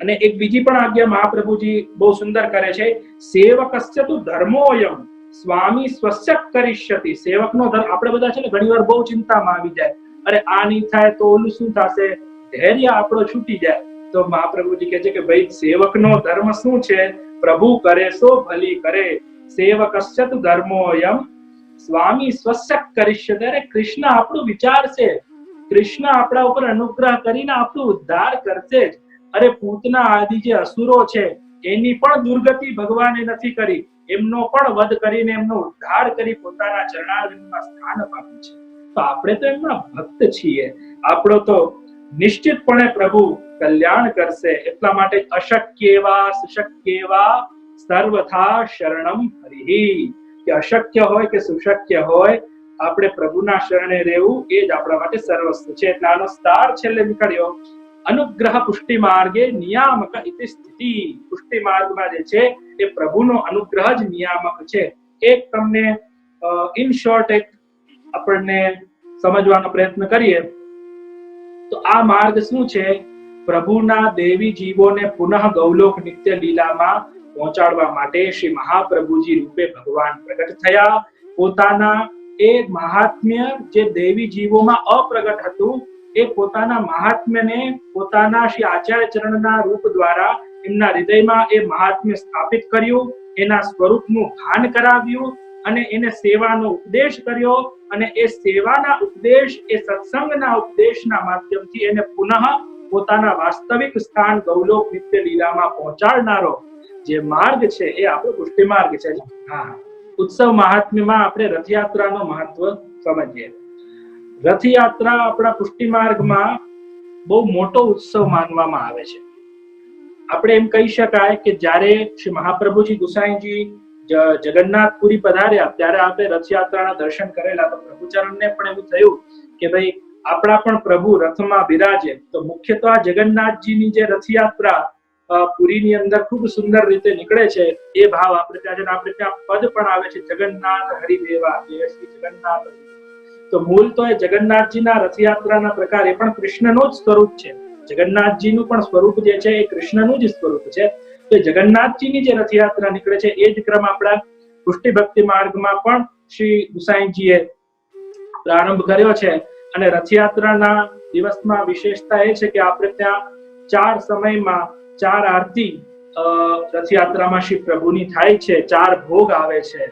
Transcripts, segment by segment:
અને એક બીજી પણ આજ્ઞા મહાપ્રભુજી બહુ સુંદર કરે છે, સેવકસ્ય તો ધર્મોયમ, સ્વામી સ્વસ્ય કરિષ્યતિ. સેવકનો ધર્મ આપણે બધા છે ને ઘણીવાર બહુ ચિંતામાં આવી જાય. અરે, આ નહીં થાય તો ઓલું શું થશે? ધૈર્ય આપણો છૂટી જાય. તો મહાપ્રભુજી કહે છે કે, ભાઈ, સેવકનો ધર્મ શું છે? પ્રભુ કરે સો ભલી કરે. સેવકસ્ય તો ધર્મોયમ, સ્વામી સ્વસ્ય કરિષ્યતિ. અરે, કૃષ્ણ આપણું વિચાર છે કૃષ્ણ આપણા ઉપર અનુગ્રહ કરીને આપણું ઉદ્ધાર કરશે જ. અરે પૂતના આદિ જે અસુરો છે, એની પણ દુર્ગતિ ભગવાને નથી કરી. એમનો પણ વધ કરીને એમનો ઉદ્ધાર કરી પોતાના ચરણારવિંદમાં સ્થાન પામ્યું છે. તો આપણે તો એમના ભક્ત છીએ. આપણો તો નિશ્ચિતપણે પ્રભુ કલ્યાણ કરશે. એટલા માટે અશક્યેવા સુશક્યેવા સર્વથા શરણમ હરિ. કે અશક્ય હોય કે સુશક્ય હોય આપણે પ્રભુના શરણે રહેવું એ જ આપણા માટે સર્વસ્વ છે. એટલે આનો સ્ટાર છેલ્લે નીકળ્યો. અનુગ્રહ પુષ્ટિ માર્ગે નિયામક ઇતિ સ્થિતિ. પુષ્ટિ માર્ગમાં જે છે એ પ્રભુનો અનુગ્રહ જ નિયામક છે. એક તમને ઇન શોર્ટ એક આપણને સમજવાનો પ્રયત્ન કરીએ. તો આ માર્ગ શું છે? પ્રભુના દેવી જીવોને પુનઃ ગૌલોક નિત્ય લીલામાં પહોંચાડવા માટે શ્રી મહાપ્રભુજી રૂપે ભગવાન પ્રગટ થયા. પોતાના એ મહાત્મ્ય જે દેવી જીવોમાં અપ્રગટ હતું, એ પોતાના મહાત્મ્યને પોતાના શ્રી આચાર્ય ચરણના રૂપ દ્વારા એમના હૃદયમાં એ મહાત્મ્ય સ્થાપિત કર્યું, એના સ્વરૂપનું ભાન કરાવ્યું અને એને સેવાનો ઉપદેશ કર્યો અને એ સેવાના ઉપદેશ, એ સત્સંગના ઉપદેશના માધ્યમથી એને પુનઃ પોતાના વાસ્તવિક સ્થાન ગૌલોક નિત્ય લીલામાં પહોંચાડનારો જે માર્ગ છે, એ આપણો પુષ્ટિ માર્ગ છે. હા. ઉત્સવ મહાત્મ્યમાં આપણે રથયાત્રાનો મહત્વ સમજીએ. રથયાત્રા આપણા પુષ્ટિ માર્ગમાં બહુ મોટો ઉત્સવ માનવામાં આવે છે. આપણે એમ કહી શકાય કે જ્યારે શ્રી મહાપ્રભુજી ગુસાઈજી જગન્નાથપુરી પધાર્યા, ત્યારે આપણે રથયાત્રાના દર્શન કરેલા. તો પ્રભુચરણને પણ એવું થયું કે ભાઈ, આપણા પણ પ્રભુ રથમાં બિરાજે. તો મુખ્ય તો આ જગન્નાથજીની જે રથયાત્રા પુરીની અંદર ખૂબ સુંદર રીતે નીકળે છે. એ ભાવ આપણે ત્યાં છે આપણે ત્યાં પદ પણ આવે છે, જગન્નાથ હરિદેવા જય શ્રી જગન્નાથ તો મૂળ તો એ જગન્નાથજીના રથયાત્રાના પ્રકાર એ પણ કૃષ્ણનું જ સ્વરૂપ છે. જગન્નાથજીનું પણ સ્વરૂપ જે છે, એ કૃષ્ણનું જ સ્વરૂપ છે. તો જગન્નાથજીની જે રથયાત્રા નીકળે છે, એ જ ક્રમ આપણા પુષ્ટિ ભક્તિ માર્ગમાં પણ શ્રી ગુસાઈજીએ પ્રારંભ કર્યો છે. અને રથયાત્રાના દિવસમાં વિશેષતા એ છે કે આપણે ત્યાં ચાર સમયમાં ચાર આરતી રથયાત્રામાં શ્રી પ્રભુની થાય છે, ચાર ભોગ આવે છે.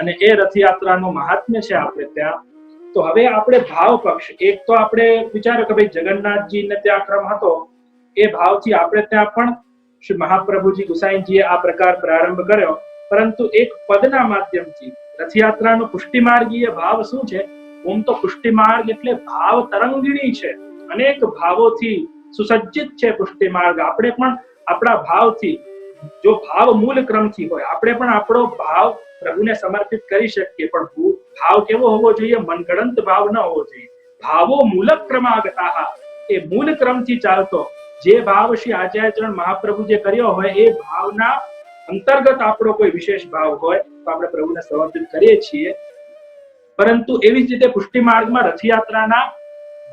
અને એ રથયાત્રાનું મહાત્મ્ય છે આપણે ત્યાં. તો હવે આપણે ભાવ પક્ષ, એક તો આપણે વિચારો કે ભાઈ જગન્નાથજીને ત્યાં ક્રમ હતો, એ ભાવથી આપણે ત્યાં પણ શ્રી મહાપ્રભુજી ગુસાઈજીએ આ પ્રકાર પ્રારંભ કર્યો. પરંતુ એક પદના માધ્યમથી રથયાત્રાનો પુષ્ટિ માર્ગીય ભાવ શું છે? ઓમ તો પુષ્ટિ માર્ગ એટલે ભાવ તરંગીણી છે. અનેક ભાવોથી સુસજ્જિત છે પુષ્ટિ માર્ગ આપણે પણ આપણા ભાવથી, જો ભાવ મૂળ ક્રમથી હોય, આપણે પણ આપણો ભાવ પ્રભુને સમર્પિત કરી શકીએ. પણ ભાવ કેવો હોવો જોઈએ? મનગણંત ભાવ ન હોવો જોઈએ. ભાવો મૂલક ક્રમાગતા એ મૂળ ક્રમથી ચાલતો, જે ભાવ શ્રી આચાર્યચરણ મહાપ્રભુ જે કર્યો હોય, એ ભાવના અંતર્ગત આપણો કોઈ વિશેષ ભાવ હોય, તો આપણે પ્રભુને સમર્પિત કરીએ છીએ. પરંતુ એવી જ રીતે પુષ્ટિ માર્ગમાં રથયાત્રાના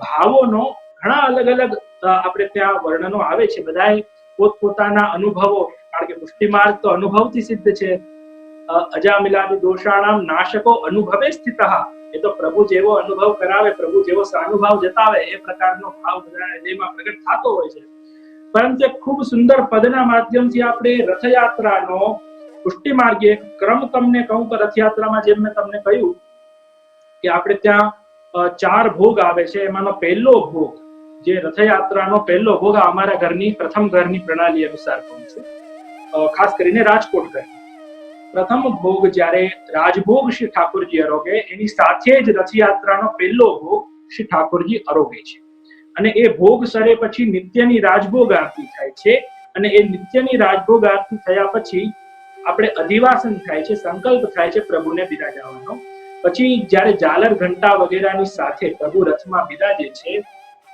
ભાવોનો ઘણા અલગ અલગ આપણે ત્યાં વર્ણનો આવે છે. બધા પોતપોતાના અનુભવો, કારણ કે માર્ગ તો અનુભવથી સિદ્ધ છે. અજામિલાદિ દોષાણામ નાશકો અનુભવે સ્થિત. એ તો પ્રભુ જેવો અનુભવ કરાવે, પ્રભુ જેવો સાનુભાવ જતાવે, એ પ્રકારનો ભાવ બધાના હૃદયમાં પ્રગટ થતો હોય છે. પરંતુ એક ખૂબ સુંદર પદના માધ્યમથી આપણે રથયાત્રાનો પુષ્ટિ માર્ગે ક્રમ તમને કહું તો રથયાત્રામાં જેમ મેં તમને કહ્યું કે આપણે ત્યાં ચાર ભોગ આવે છે. એમાંનો પહેલો ભોગ જે રથયાત્રાનો પહેલો ભોગ અમારા ઘરની પ્રથમ ઘરની પ્રણાલી અનુસાર કહું ખાસ કરીને રાજકોટ ઘર પ્રથમ ભોગ જ્યારે રાજભોગ શ્રી ઠાકોરજી અરોગે, એની સાથે જ રથયાત્રાનો પહેલો ભોગ શ્રી ઠાકોરજી અરોગે છે. અને એ ભોગ સરે પછી નિત્યની રાજભોગ આરતી થાય છે અને એ નિત્યની રાજભોગ આરતી થયા પછી આપણે અધિવાસન થાય છે, સંકલ્પ થાય છે પ્રભુને બિરાજવાનો. પછી જ્યારે ઝાલર ઘંટા વગેરેની સાથે પ્રભુ રથમાં બિરાજે છે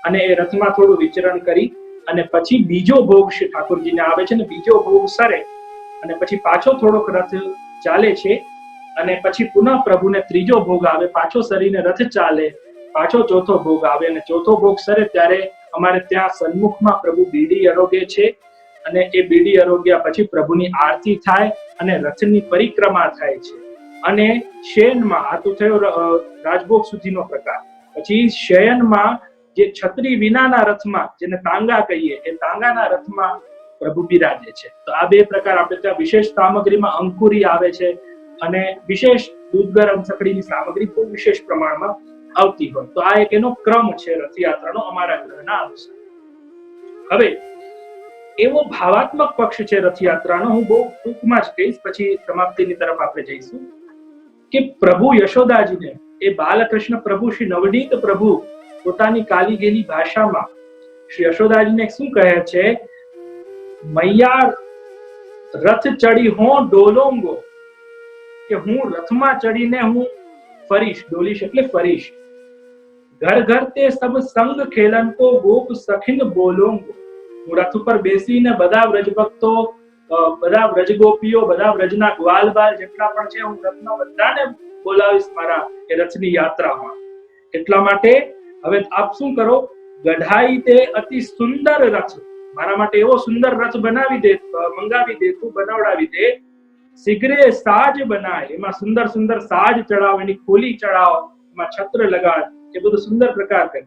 અને એ રથમાં થોડું વિચરણ કરી અને પછી બીજો ભોગ શ્રી ઠાકોરજીને આવે છે ને બીજો ભોગ સરે અને પછી પાછો થોડોક રથ ચાલે છે અને પછી પુનઃ પ્રભુને ત્રીજો ભોગ આવે, પાછો સરીને રથ ચાલે, પાછો ચોથો ભોગ આવે અને ચોથો ભોગ સરે ત્યારે અમારે ત્યાં સન્મુખમાં પ્રભુ બીડી આરોગ્ય છે અને એ બીડી આરોગ્ય પછી પ્રભુની આરતી થાય અને રથની પરિક્રમા થાય છે. અને શયનમાં, આ તો થયો રાજભોગ સુધીનો પ્રકાર. પછી શયનમાં જે છત્રી વિનાના રથમાં, જેને તાંગા કહીએ, એ તાંગાના રથમાં પ્રભુ બિરાજે છે. તો આ બે પ્રકાર આપણે ત્યાં વિશેષ સામગ્રીમાં અંકુરી આવે છે અને વિશેષ દૂધ ગરમ સકડીની સામગ્રી ખૂબ વિશેષ પ્રમાણમાં આવતી હોય. તો આ એક એનો ક્રમ છે રથયાત્રાનો અમારા ગ્રહના અનુસાર. હવે, એવો ભાવાત્મક પક્ષ છે રથયાત્રાનો, હું બહુ ટૂંકમાં જ કહીશ, પછી સમાપ્તિની તરફ આપણે જઈશું, કે પ્રભુ યશોદાજીને, એ બાલકૃષ્ણ પ્રભુ શ્રી નવનીત પ્રભુ પોતાની કાલી ભાષામાં શ્રી યશોદાજીને શું કહે છે? મૈયા રથ ચડી હો ડોલોંગો, કે હું રથમાં ચડીને હું ફરીશ, ડોલીશ એટલે ફરીશ. ઘર ઘર તે સબ સંગ ખેલન કો ગોપ સખિન બોલોંગો. હું રથ ઉપર બેસીને બધા વ્રજભક્તો બધા વ્રજગોપીઓ, બધા વ્રજના ગ્વાલ બાલ જેટલા પણ છે, હું રથના બધાને બોલાવીશ મારા એ રથની યાત્રામાં. એટલા માટે હવે આપ શું કરો? ગઢાઈ તે અતિ સુંદર રથ. મારા માટે એવો સુંદર રથ બનાવી દે મંગાવી દે, તું બનાવડાવી દે. શીઘ્રે સાજ બનાય. એમાં સુંદર સુંદર સાજ ચડાવ, એની ખોલી ચડાવ, એમાં છત્ર લગાડ. એ બધું સુંદર પ્રકાર કરે.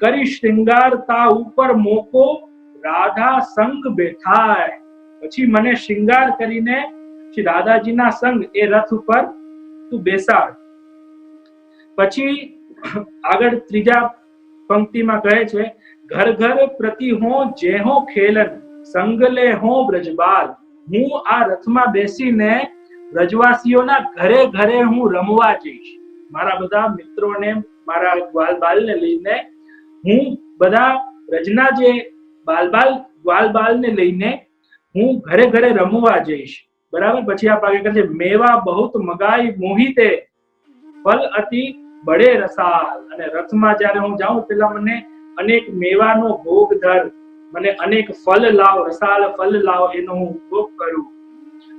કરી શૃંગાર તા ઉપર મોકો, રાધા સંગ બેઠાય. પછી મને શૃંગાર કરીને શ્રી રાધાજીના સંગ એ રથ ઉપર તું બેસાડ. પછી આગળ ત્રીજા પંક્તિમાં કહે છે, ઘર ઘર પ્રતિ હો જે હો ખેલન સંગલે હો બ્રજબાલ હું આ રથમાં બેસીને બ્રજવાસીઓના ઘરે ઘરે હું રમવા જઈશ. મારા બધા મિત્રોને, મારા ગ્વાલ લઈને, હું બધા રજના જે બાલબાલ બાલ, ગ્વાલ બાલને લઈને હું ઘરે ઘરે રમવા જઈશ. બરાબર? પછી આ પાકે કહે છે, મેવા બહુત મગાઈ મોહિતે. ફલ અતિ બડે રસાલ અને રથમાં જ્યારે હું જાઉં પેલા મને અનેક મેવાનો ભોગ ધર, મને અનેક ફલ લાવ રસાલ ફલ લાવ એનો હું ભોગ કરું.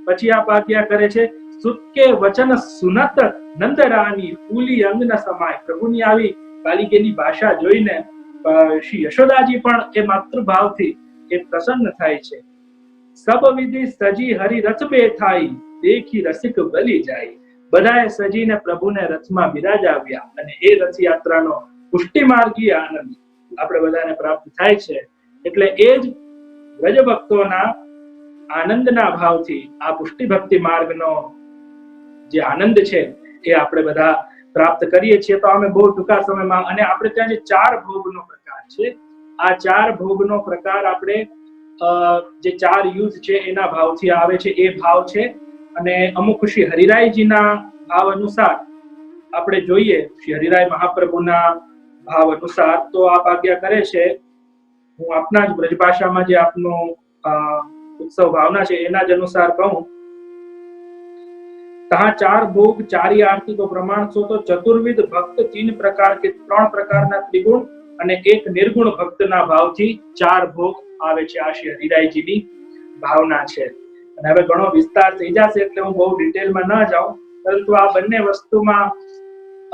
પછી આ પાક્યા કરે છે, સુતકે વચન સુનત નંદરાની ફૂલી અંગ સમાય. પ્રભુની આવી ગાલી ભાષા જોઈને શ્રી યશોદાજી પણ એ માતૃભાવથી એ પ્રસન્ન થાય છે. સબ વિધિ સજી હરિ રથ બે થાય દેખી રસિક બલી જાય. બધાએ સજીને પ્રભુને રથમાં બિરાજાવ્યા અને એ રથયાત્રાનો પુષ્ટિ માર્ગી આનંદ આપણે બધાને પ્રાપ્ત થાય છે. એટલે એ જ વ્રજભક્તોના આનંદના ભાવથી આ પુષ્ટિ ભક્તિ માર્ગનો જે આનંદ છે એ આપણે બધા પ્રાપ્ત કરીએ છીએ. તો અમે બહુ ટૂંકા સમયમાં અને આપણે ત્યાં જે ચાર ભોગનો પ્રકાર છે, આ ચાર ભોગનો પ્રકાર આપણે જે ચાર યુદ્ધ છે એના ભાવથી આવે છે. એ ભાવ છે અને અમુક શ્રી હરિરાયજીના ભાવ અનુસાર આપણે જોઈએ, શ્રી હરિરાય મહાપ્રભુના ભાવ અનુસાર તો આપ આજ્ઞા કરે છે, હું આપના જ બ્રજભાષામાં જે આપનો ઉત્સવ ભાવના છે એના જ અનુસાર કહું. તહા ચાર ભોગ ચારી આરતી તો પ્રમાણ છો તો ચતુર્વિધ ભક્ત તીન પ્રકાર કે ત્રણ પ્રકારના ત્રિગુણ અને એક નિર્ગુણ ભક્તના ભાવથી ચાર ભોગ આવે છે આ શ્રી હરિરાયજીની ભાવના છે. અને હવે ઘણો વિસ્તાર થઈ જશે એટલે હું બહુ ડિટેલમાં ન જાઉં. પરંતુ આ બંને વસ્તુમાં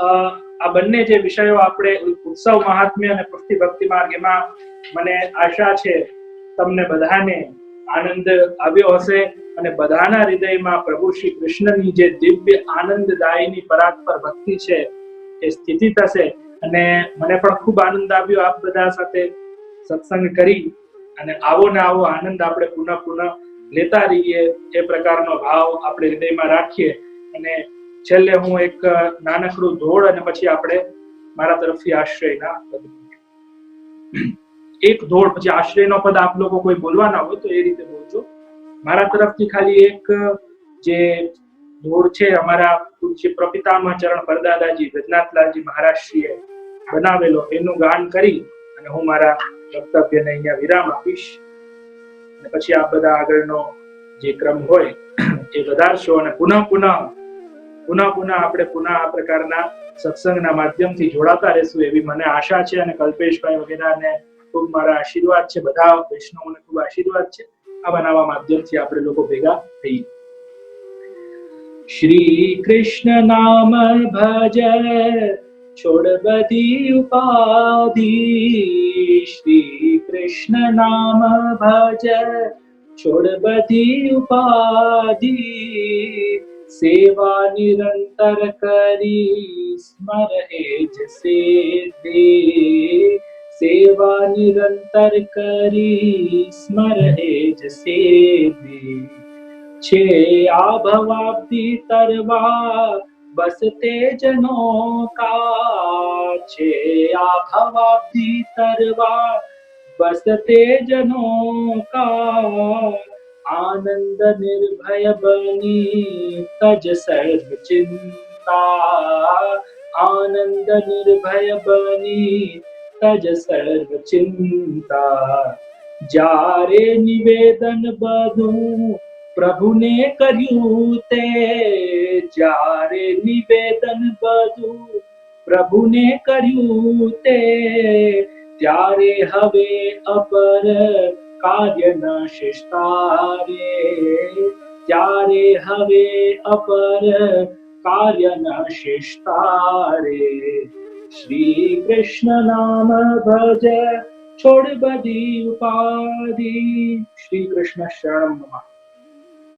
આ બંને જે વિષયો આપણે ઉત્સવ મહાત્મ્ય અને પુષ્ટિ ભક્તિ માર્ગ એમાં મને આશા છે, તમને બધાને આનંદ આવ્યો હશે અને બધાના હૃદયમાં પ્રભુ શ્રી કૃષ્ણની જે દિવ્ય આનંદદાયીની પર ભક્તિ છે એ સ્થિતિ થશે. અને મને પણ ખૂબ આનંદ આવ્યો આપ બધા સાથે સત્સંગ કરી અને આવો ને આવો આનંદ આપણે પુનઃ પુનઃ લેતા રહીએ, એ પ્રકારનો ભાવ આપણે હૃદયમાં રાખીએ. અને છેલ્લે હું એક નાનકડું ધોળ અને પછી આપણે મારા તરફથી આશ્રયના એક ધોળ પછી આશ્રયનો પદ આપ લોકો કોઈ બોલવાના હોય તો એ રીતે બોલજો. મારા તરફથી ખાલી એક જે ધોળ છે અમારા પૂજ્ય પ્રપિતામહ ચરણ પરદાદાજી રજનાથલાલજી મહારાજશ્રીએ બનાવેલો, એનું ગાન કરી અને હું મારા વક્તવ્યને અહીંયા વિરામ આપીશ. પછી આ બધા આગળનો જે ક્રમ હોય એ વધારશો અને પુનઃ પુનઃ પુનઃ પુનઃ આપણે પુનઃ આ પ્રકારના સત્સંગના માધ્યમથી જોડાતા રહેશું એવી મને આશા છે અને કલ્પેશભાઈ વગેરેને ખૂબ મારા આશીર્વાદ છે. બધા વૈષ્ણવોને ખૂબ આશીર્વાદ છે. આવા નવા માધ્યમથી આપણે લોકો ભેગા થઈએ. શ્રી કૃષ્ણ નામ ભજ. उपाधि श्रीकृष्ण नाम भज भजि उपाधि सेवा निरन्तर करि स्मर हे जसे दे सेवा निरन्तर करि स्मर हे जसे दे। छे आभवाब्दी तर्वा। બસ તે જનો કા છે આ ભવાબ્દી તરવા બસ તે જનો કા આનંદ નિર્ભય બની તજ સર્વ ચિંતા આનંદ નિર્ભય બની તજ સર્વ ચિંતા જારે નિવેદન બધું પ્રભુને કર્યું તે. જ્યારે નિવેદન બધું પ્રભુને કર્યું તે. ત્યારે હવે અપર કાર્ય ન શિષ્ટારે. ત્યારે હવે અપર કાર્ય ન શિષ્ટારે. શ્રી કૃષ્ણ નામ ભજ, છોડ બધી ઉપાધિ. શ્રી કૃષ્ણ શરણમ.